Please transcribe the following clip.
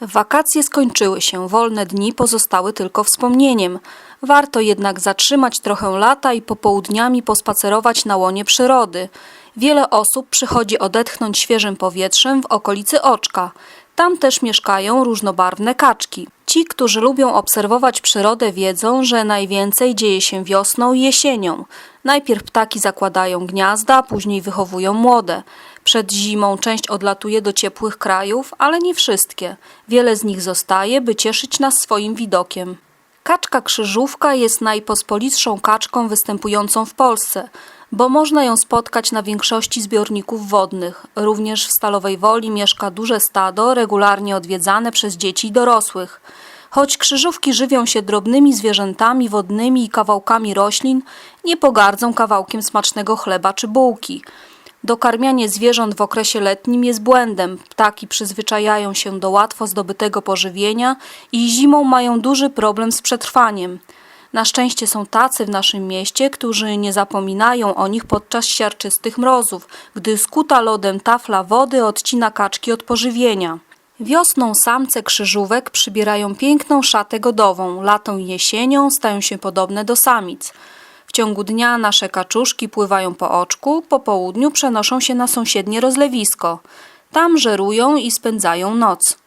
Wakacje skończyły się, wolne dni pozostały tylko wspomnieniem. Warto jednak zatrzymać trochę lata i popołudniami pospacerować na łonie przyrody. Wiele osób przychodzi odetchnąć świeżym powietrzem w okolicy Oczka. Tam też mieszkają różnobarwne kaczki. Ci, którzy lubią obserwować przyrodę, wiedzą, że najwięcej dzieje się wiosną i jesienią. Najpierw ptaki zakładają gniazda, później wychowują młode. Przed zimą część odlatuje do ciepłych krajów, ale nie wszystkie. Wiele z nich zostaje, by cieszyć nas swoim widokiem. Kaczka krzyżówka jest najpospolitszą kaczką występującą w Polsce, bo można ją spotkać na większości zbiorników wodnych. Również w Stalowej Woli mieszka duże stado, regularnie odwiedzane przez dzieci i dorosłych. Choć krzyżówki żywią się drobnymi zwierzętami wodnymi i kawałkami roślin, nie pogardzą kawałkiem smacznego chleba czy bułki. Dokarmianie zwierząt w okresie letnim jest błędem. Ptaki przyzwyczajają się do łatwo zdobytego pożywienia i zimą mają duży problem z przetrwaniem. Na szczęście są tacy w naszym mieście, którzy nie zapominają o nich podczas siarczystych mrozów, gdy skuta lodem tafla wody odcina kaczki od pożywienia. Wiosną samce krzyżówek przybierają piękną szatę godową, latem i jesienią stają się podobne do samic. W ciągu dnia nasze kaczuszki pływają po oczku, po południu przenoszą się na sąsiednie rozlewisko. Tam żerują i spędzają noc.